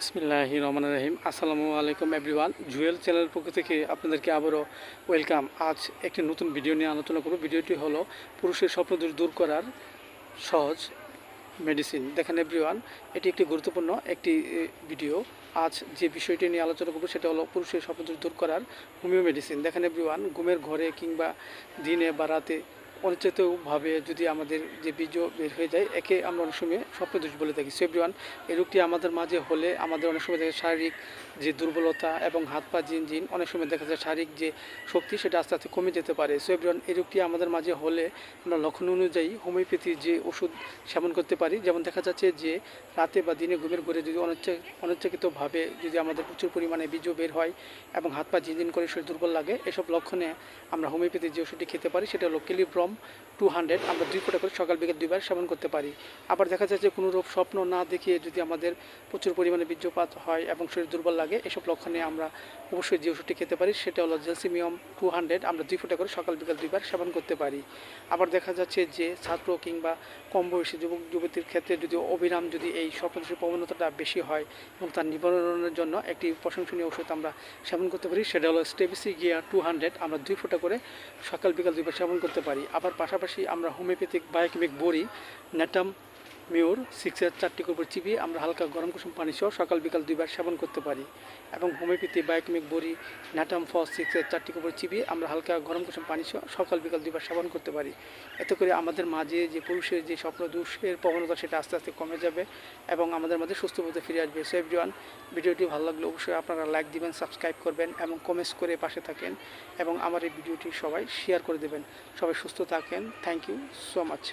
বিসমিল্লাহি রহমান রহিম আসসালামু আলাইকুম এভরিওয়ান। জুয়েল চ্যানেলের পক্ষ থেকে আপনাদেরকে আবারও ওয়েলকাম। আজ একটি নতুন ভিডিও নিয়ে আলোচনা করব। ভিডিওটি হলো পুরুষের স্বপ্ন দূর করার সহজ মেডিসিন দেখেন এভরিওয়ান, এটি একটি গুরুত্বপূর্ণ একটি ভিডিও। আজ যে বিষয়টি নিয়ে আলোচনা করব সেটা হলো পুরুষের স্বপ্ন দূর করার হোমিও মেডিসিন দেখেন এভরিওয়ান, ঘুমের ঘরে কিংবা দিনে বা রাতে অনিশ্চিতভাবে যদি আমাদের যে বীজ বের হয়ে যায়, একে আমরা অনেক সময় স্বপ্নদোষ বলে থাকি। সেভরিওয়ান এই রোগটি আমাদের মাঝে হলে আমাদের অনেক সময় দেখা শারীরিক যে দুর্বলতা এবং হাত পা জিন জিন, অনেক সময় দেখা যায় শারীরিক যে শক্তি সেটা আস্তে আস্তে কমে যেতে পারে। সেভরিওয়ান এই রোগটি আমাদের মাঝে হলে আমরা লক্ষণ অনুযায়ী হোমিওপ্যাথি যে ওষুধ সেবন করতে পারি। যেমন দেখা যাচ্ছে যে রাতে বা দিনে ঘুমের ঘরে যদি অনিচ্ছা অনিচ্ছাকৃতভাবে যদি আমাদের প্রচুর পরিমাণে বীজ বের হয় এবং হাত পা জিনজিন করে শরীর দুর্বল লাগে, এসব লক্ষণে আমরা হোমিওপ্যাথির যে ওষুধটি খেতে পারি সেটা হলো কেলিব্রম টু হান্ড্রেড। আমরা দুই ফোঁটা করে সকাল বিকেল দুইবার সেবন করতে পারি। আবার দেখা যাচ্ছে কোনো রূপ স্বপ্ন না দেখিয়ে যদি আমাদের প্রচুর পরিমাণে বীর্যপাত হয় এবং শরীর দুর্বল লাগে, এসব লক্ষণে আমরা অবশ্যই যে ওষুধটি খেতে পারি সেটা হলো জেলসিমিয়াম টু হান্ড্রেড। আমরা দুই ফোঁটা করে সকাল বিকাল দুইবার সেবন করতে পারি। আবার দেখা যাচ্ছে যে ছাত্র কিংবা কম বয়সী যুবক যুবতীর ক্ষেত্রে যদি অবিরাম যদি এই স্বপ্নদোষের প্রবণতাটা বেশি হয় এবং তার নিবারণের জন্য একটি প্রশংসনীয় ওষুধ আমরা সেবন করতে পারি, সেটা হলো স্টেবিসি গিয়া টু হান্ড্রেড আমরা দুই ফোঁটা করে সকাল বিকাল দুইবার সেবন করতে পারি। আবার পাশাপাশি আমরা হোমিওপ্যাথিক বায়োকেমিক বড়ি ন্যাটাম মিওর সিক্সের চারটি করে চিবিয়ে আমরা হালকা গরম কুসুম পানি সহ সকাল বিকাল দুইবার সেবন করতে পারি। এবং হোমিওপ্যাথি বায়োকেমিক বড়ি ন্যাটাম ফস, সিক্সের চারটি করে চিবিয়ে আমরা হালকা গরম কুসুম পানি সহ সকাল বিকাল দুইবার সেবন করতে পারি। এতে করে আমাদের মাঝে যে পুরুষের যে স্বপ্ন দোষের প্রবণতা সেটা আস্তে আস্তে কমে যাবে এবং আমাদের মাঝে সুস্থ ফিরে আসবে। সো এভরিওয়ান ভিডিওটি ভালো লাগলে অবশ্যই আপনারা লাইক দিবেন, সাবস্ক্রাইব করবেন এবং কমেন্টস করে পাশে থাকেন এবং আমার এই ভিডিওটি সবাই শেয়ার করে দেবেন। সবাই সুস্থ থাকেন। Thank you so much